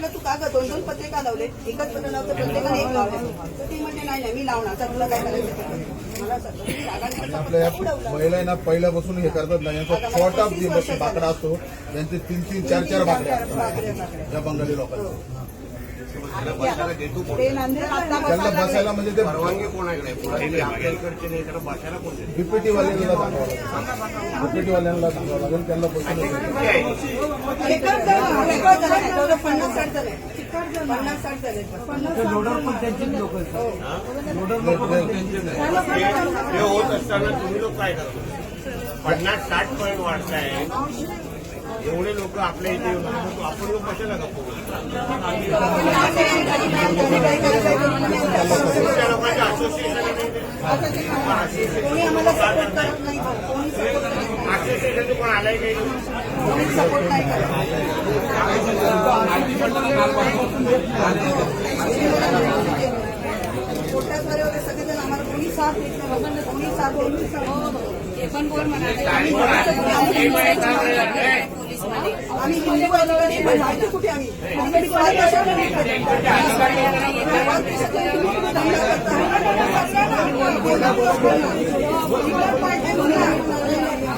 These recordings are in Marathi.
म्हटलं तू का ग दोन दोन पत्रिका लावले एकच पत्र लावतं प्रत्येकाने एक लावले तर ते म्हणजे नाही नाही मी लावणार तर तुला काय करायचं ते कर. मला आणि आपल्या पत्र या उडवलं. महिलांना पहिल्यापासून हे करतात ना यांचा छोटा जे बाकडा असतो यांचे तीन तीन चार चार बाकड्या बाकड्या, असतात. या बंगाली लोकांना त्याला बसायला देतो कोण ते आता बसायला म्हणजे ते परवानगी कोणाकडे पुढे इकडचे नाही त्याला बसायला कोण देतं? डीपीटी वाल्यांना सांगावं लागेल डीपीटी वाल्यांना सांगावं लागेल त्यांना आहे? एकच जण आहे. पन्नास साठ पन्नास साठ आहेत? हे. हे होत असताना तुम्ही लोक काय करता? पन्नास साठ पॉईंट वाढताय. एवढे लोक आपल्या इथे येऊन. आपण लोक कशाला गप्प लोकांच्या असोसिएशन कोणी कोणी असोसिएशन कोण आलाय काही कोणी सगळेजण आम्हाला कोणी साथ देत नाही. कोणी साथ देत नाही. ते पण बोल म्हणाले. आणि कोण आहे? हे पण एक काम आहे.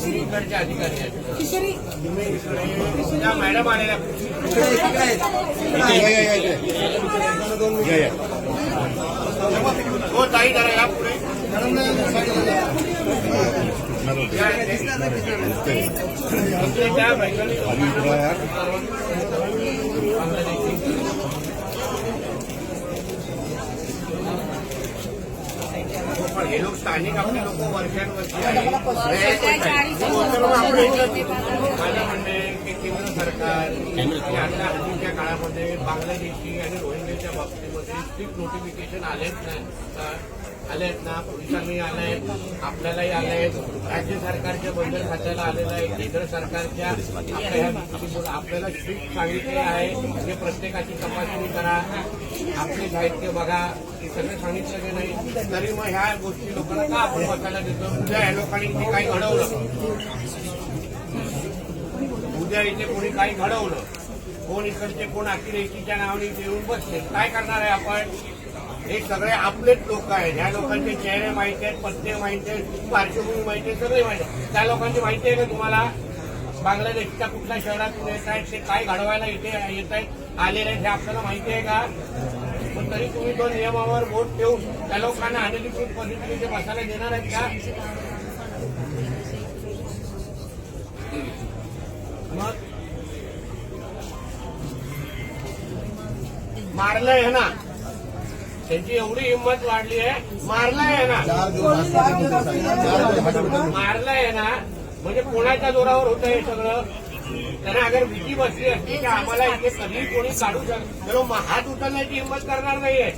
आहे? इकडचे अधिकारी आहेत त्या मॅडम आलेल्या हो ताई जरा या पुढे या इथे. इथे त्या वैकल्पिक पण हे लोक स्थानिक आपले लोक वर्षानुवर्षी आहेत. आहे की केंद्र सरकार यांना हल्लीच्या काळामध्ये बांगलादेशी आणि रोहिंग्याच्या बाबतीमध्ये स्ट्रिक्ट नोटिफिकेशन आलेच नाही आले आलेत ना पोलिसांनी आलंय आपल्यालाही आलंय राज्य सरकारच्या बंदर खात्याला आलेलं आहे केंद्र सरकारच्या आपल्याला स्ट्रिक्ट सांगितलेलं आहे हे प्रत्येकाची तपासणी करा आपले साहित्य बघा हे सगळं सांगितलं की नाही तरी मग ह्या गोष्टी लोकांना का आपण बसायला देतो? उद्या ह्या लोकांनी इथे काही घडवलं. उद्या इथे कोणी काही घडवलं. कोण इकडचे कोण अतिरेकीच्या नावाने इथे येऊन बसले. काय करणार आहे आपण? हे सगळे आपलेच लोक आहेत. ह्या लोकांचे चेहरे माहिती आहेत पत्ते माहिती आहेत पार्श्वभूमी माहिती आहे सगळे माहिती आहे त्या लोकांची माहिती आहे का तुम्हाला? बांगलादेशच्या कुठल्या शहरातून येत आहेत? ते काय घडवायला इथे येत आहेत आलेले आहेत हे आपल्याला माहिती आहे का? पण तरी तुम्ही तो नियमावर वोट ठेवून त्या लोकांना अनधिकृत पद्धतीने बसायला देणार आहेत का? मग? मारलंय है ना. त्यांची एवढी हिंमत वाढली आहे. मारलंय ना. मारलंय है ना. म्हणजे कोणाच्या जोरावर होतं हे सगळं? त्यांना अगर भीती बसली असती की आम्हाला इथे कधी कोणी काढू शकत हात उचलण्याची हिंमत करणार नाहीये.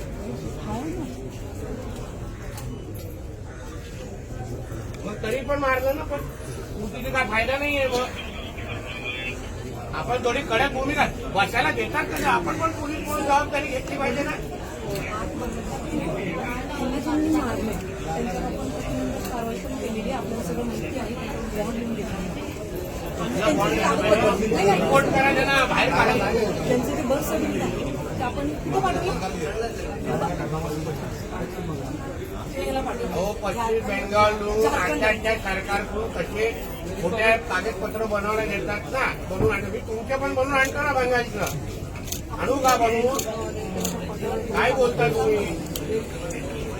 मग तरी पण मारलं ना पण कृतीचा काय फायदा नाहीये मग. आपण थोडी कडक भूमिका बसायला देतात का? आपण पण पोलीस म्हणून जबाबदारी घेतली पाहिजे ना? त्यांच्यावर आपण कारवाई पण केलेली आहे. आपल्याला सगळं माहिती आहे. त्यांचे ते बस सर्टिफिकेट आपण कुठं पाठवलं पश्चिम बंगालहून राज्याच्या सरकारकडून कसे खोट्या कागदपत्र बनवण्यात येतात ना बनवून आणतो मी तुमचे पण बनवून आणतो ना बंगालचं आणू का बनवून काय बोलता तुम्ही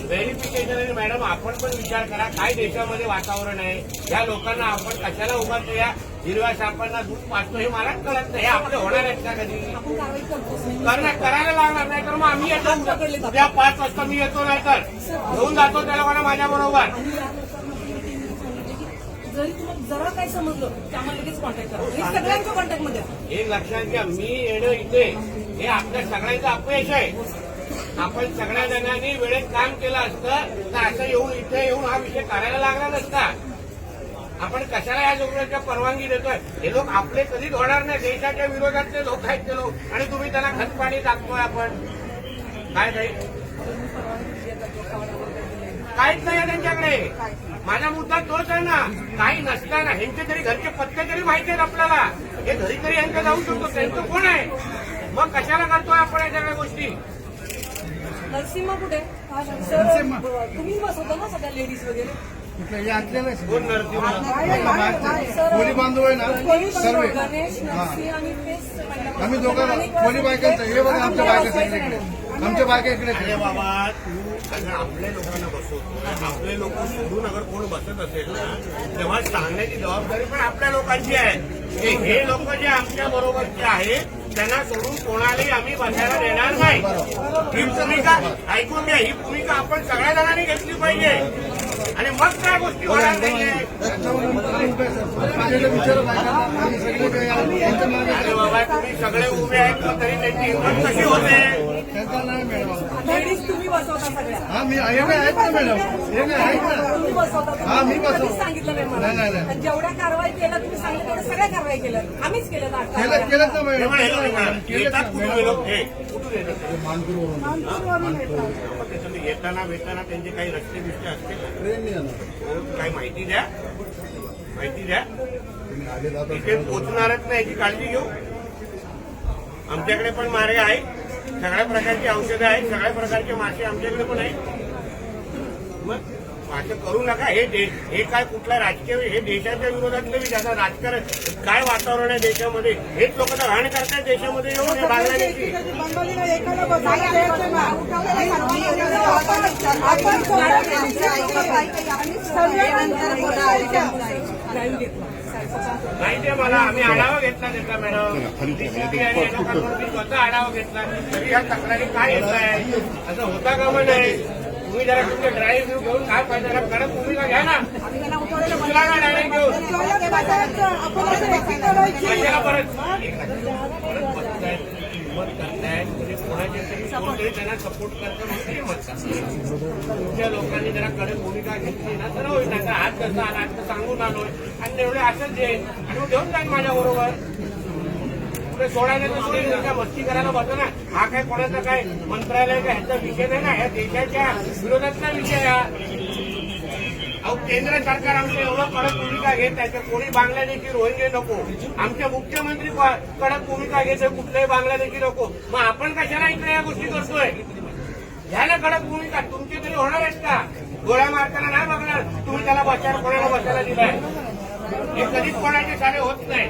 व्हेरिफिकेशन आणि मॅडम आपण पण विचार करा काय देशामध्ये वातावरण आहे या लोकांना आपण कशाला उभारतो या हिरव्या सापांना दूध पाचतो हे मलाच कळत नाही. हे आपले होणार आहेत का कधी? करणार करायला लागणार नाही तर मग आम्ही येतो. उद्या पाच वाजता मी येतो नाही तर घेऊन जातो त्या लोकांना माझ्या बरोबर. आणि या लोकांना आपण मीटिंग सांगितलं की जरी तुम्हाला जरा काही समजलं की आम्हाला लगेच कॉन्टॅक्ट करा. हे सगळ्यांच्या. एक लक्षात घ्या मी येणं इथे हे आपल्या सगळ्यांचं अपयश आहे. आपण सगळ्या जणांनी वेळेत काम केलं असतं तर असं येऊन इथे येऊन हा विषय करायला लागला नसता. आपण कशाला या लोकांच्या परवानगी देतोय? हे लोक आपले कधीच होणार नाही. देशाच्या विरोधातले लोक आहेत ते लोक. आणि तुम्ही त्यांना खतपाणी टाकतोय आपण. काय काही काहीच नाही आहे त्यांच्याकडे. माझा मुद्दा तोच आहे ना. काही नसताना ह्यांचे तरी घरचे पत्ते तरी माहिती आहेत आपल्याला. हे घरी तरी यांचं जाऊ शकतो. त्यांचं कोण आहे? मग कशाला करतोय आपण या सगळ्या गोष्टी? नरसिंहा कुठे? तुम्ही बसवता ना सगळ्या लेडीज वगैरे? कोणी बांधव आहे ना? सर्व. आम्ही दोघं कोणी बायकांचं हे बघा आमच्या बायका इकडे. आमच्या बायका इकडे. बाबा आपल्या लोकांना बसवतो. आपले लोक सोडून अगर कोण बसत असेल ना तेव्हा सांगण्याची जबाबदारी पण आपल्या लोकांची आहे. हे- हे लोक जे आमच्या बरोबरचे आहेत त्यांना सोडून कोणालाही आम्ही बसायला देणार नाही. ही भूमिका ऐकून घ्या ही भूमिका आपण सगळ्या जणांनी घेतली पाहिजे. सगळे उभे आहेत पण तरी त्यांची हिंमत कशी होते? त्यांचा नाही मॅडम हा मी हे ना मॅडम? हे ना हा, सांगितलं नाही नाही, नाही, नाही. आणि जेवढ्या कारवाई केल्या तुम्ही सांगितलं तेवढ्या सगळ्या कारवाई केल्या. आम्हीच केलं ना केलं कारवाया. केलं ना मॅडम. बघा, केलं बघा, ना, केलं येतात ना कुठून मॅडम लोक कुठून येतात मानपूरवरून मानपूरवरून येतात. मग त्याच्यामध्ये येताना भेटताना त्यांचे काही रस्ते बिस्ते असतील? ट्रेनने काही माहिती द्या. माहिती द्या. तुम्ही आले जाता इथे पोचणारच नाही याची काळजी घेऊ. आमच्याकडे पण मार्ग आहे सगळ्या प्रकारची औषधं आहेत सगळ्या प्रकारचे मासे आमच्याकडे पण आहेत मग असं करू नका हे दे हे काय कुठला राजकीय हे देशाच्या विरोधातलं बी त्याचं राजकारण काय वातावरण आहे देशामध्ये हेच लोक तर घाण करतायत देशामध्ये येऊन हे बांगलादेशी. आपण- माहिती आहे मला आम्ही आढावा घेतला त्याचा मॅडम. या मी स्वतः आढावा घेतला. तरी ह्या तक्रारी काय येत आहे? असं होता का नये तुम्ही जरा तुमचे ड्राईव्ह घेऊन काय पाहिजे जरा कडक भूमिका घ्या ना. डायरेक्ट घेऊन. करायची. कशाला परत. परत बसतायत हिंमत करतायत म्हणजे कोणाच्या तरी कोणतरी त्यांना सपोर्ट करतं म्हणून ते हिंमत करतात तुमच्या लोकांनी जरा कडक भूमिका घेतली ना तर होईल. नाही आज कसं आला आज तर सांगून आलोय. आणि एवढे असंच देईन आणि मग घेऊन जाईन माझ्या बरोबर पुढे सोडायला तर जर का मस्ती करायला बसो ना. हा काय कोणाचा काय मंत्रालय का ह्याचा विषय नाही ना? ह्या देशाच्या विरोधातला विषय हा. अहो केंद्र सरकार आमचं एवढं कडक भूमिका घेत आहे तर कोणी बांगलादेशी रोहिंगे नको. आमच्या मुख्यमंत्री कडक भूमिका घेत आहे कुठलेही बांगलादेशी नको. मग आपण कशाला इकडे या गोष्टी करतोय? घ्यायला कडक भूमिका तुमची तरी होणार आहेत का? गोळ्या मारताना नाही बघणार. तुम्ही त्याला बसायला कोणाला बसायला दिलाय? हे कधीच कोणाचे सारे होत नाही.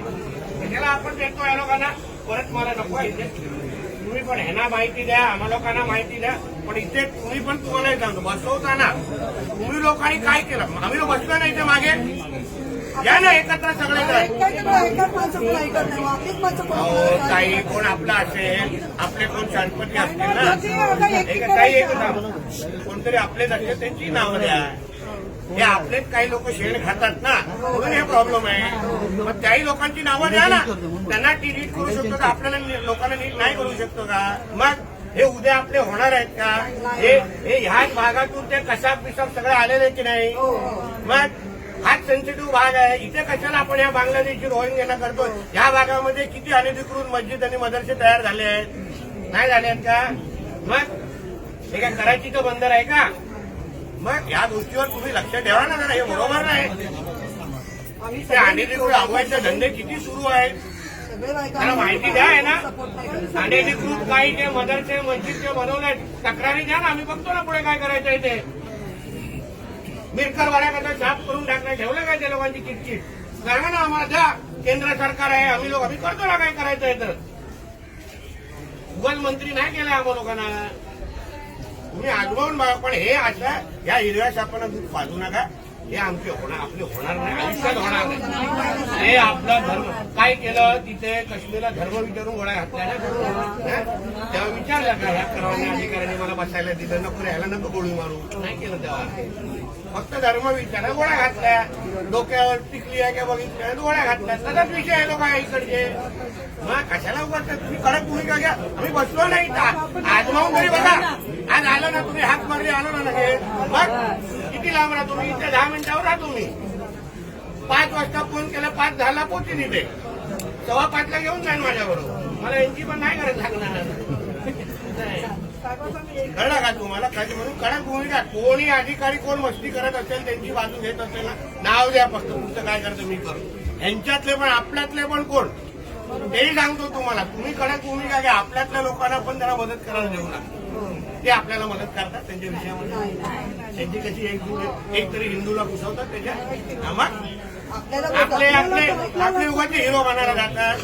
त्याला आपण देतो या लोकांना. परत मला नको आहे. तुम्ही पण ह्यांना माहिती द्या आम्हा लोकांना माहिती द्या. पण इथे तुम्ही पण तुम्हाला सांगतो बसवताना तुम्ही लोकांनी काय केलं? आम्ही लोक बसलो नाही ते मागे. या ना एकत्र सगळे काही कोण आपला असेल आपले कोण शांतपती असतील ना. एक- काही एक कोणतरी आपलेच असेल त्यांची नावं द्या. हे आपलेच काही लोक शेण खातात ना. म्हणून हे प्रॉब्लेम आहे. मग त्याही लोकांची नावं द्या ना. त्यांना ती नीट करू शकतो का? आपल्याला लोकांना नीट नाही करू शकतो का? मग हे उद्या आपले होणार आहेत का? हे हे ह्याच भागातून ते कसाब पिसाब सगळे आलेले की नाही? मग हाच सेन्सिटिव्ह भाग आहे. इथे कशाला आपण या बांगलादेशी रोहिंग्यांना करतो? या भागामध्ये किती अनधिकृत मस्जिद आणि मदरसे तयार झाले आहेत? नाही झाले आहेत का? मग हे काय करायचीचं बंदर आहे का? मग या गोष्टीवर तुम्ही लक्ष ठेवा ना जरा. हे बरोबर नाही. ते अनधिकृत अवैध धंदे किती सुरू आहेत? त्याला माहिती द्या आहे ना. सपोर्ट नाही काही जे मदरचे मस्जिद जे बनवले तक्रारी द्या ना. आम्ही बघतो ना पुढे काय करायचं ते. मिरकर वाड्याकरता छाप करून टाकलं ठेवलं काय त्या लोकांची किटकिट? सांगा ना आम्हाला द्या. केंद्र सरकार आहे. आम्ही लोक आम्ही करतो ना काय करायचं आहे तर. उगल मंत्री नाही केलं आम्हा लोकांना. तुम्ही आजमावून बघा पण हे अशा या हिरव्या सापांना दूध पाजू नका. हे आमचे होणार आपले होणार नाही. आयुष्यात होणार नाही. हे आपला धर्म. काय केलं तिथे काश्मीरला धर्म विचारून गोळ्या घातल्या ना तेव्हा विचारलं का ह्या करावाने अधिकाऱ्यांनी मला बसायला दिलं नको यायला नको गोळी मारू. नाही केलं तेव्हा. फक्त धर्म विचारा गोळ्या घातल्या. डोक्यावर टिकली आहे का बघितल्या गोळ्या घातल्या. तसाच विषय आहे लोक इकडचे. मग कशाला उभारतात तुम्ही कडक भूमिका घ्या. आम्ही बसलो नाही आजमावून तरी बघा. आज आलं ना तुम्ही हात मारले आलो ना लगेच. मग किती लांब तुम्ही इथे दहा मिनिटावर राहा तुम्ही पाच वाजता फोन केला पाच झाला पोहोचीन इथे सव्वा पाचला घेऊन जाईन माझ्याबरोबर. मला यांची पण नाही करत लागणार. नाही. का तुम्हाला? कधी म्हणून कडक भूमिका. कोणी अधिकारी कोण मस्ती करत असेल त्यांची बाजू घेत असेल ना नाव द्या फक्त. तुमचं काय करतो मी करतो यांच्यातले पण आपल्यातले पण कोण? तेही सांगतो तुम्हाला. तुम्ही कडक भूमिका घ्या. आपल्यातल्या लोकांना पण त्यांना मदत करायला देऊ नका. ते आपल्याला मदत करतात त्यांच्या विषयामध्ये. त्यांची कशी एक एक तरी हिंदूला घुसवतात त्याच्या आम्हाला आपल्याला आपले आपले आपले उगाचे हिरो बनायला जातात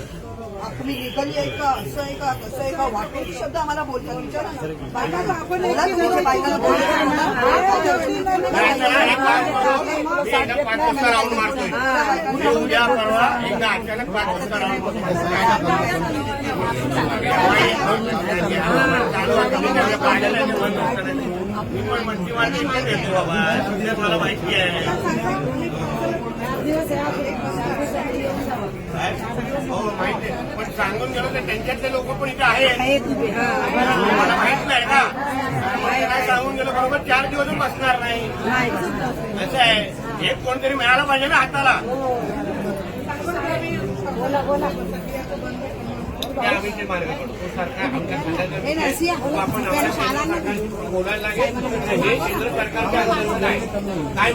आपली लिगली आहे का असं आहे का तसं आहे का वाटेल शब्द आम्हाला बोलतात आपण तुम्ही राऊंड मारतोय मी उद्या परवा एकदा अचानक पाच वाजता राऊंड मी पण मला माहिती आहे पण सांगून गेलो तर त्यांच्यातले लोक पण इथे आहेत मला माहीत नाही ना काय सांगून गेलो बरोबर चार दिवस बसणार नाही असं आहे एक कोणतरी मिळालं पाहिजे ना हाताला ते आम्ही ते मार्ग काढतो. सरकार आमच्या बोलायला लागेल हे केंद्र सरकारच्या अंतर्गत आहे काय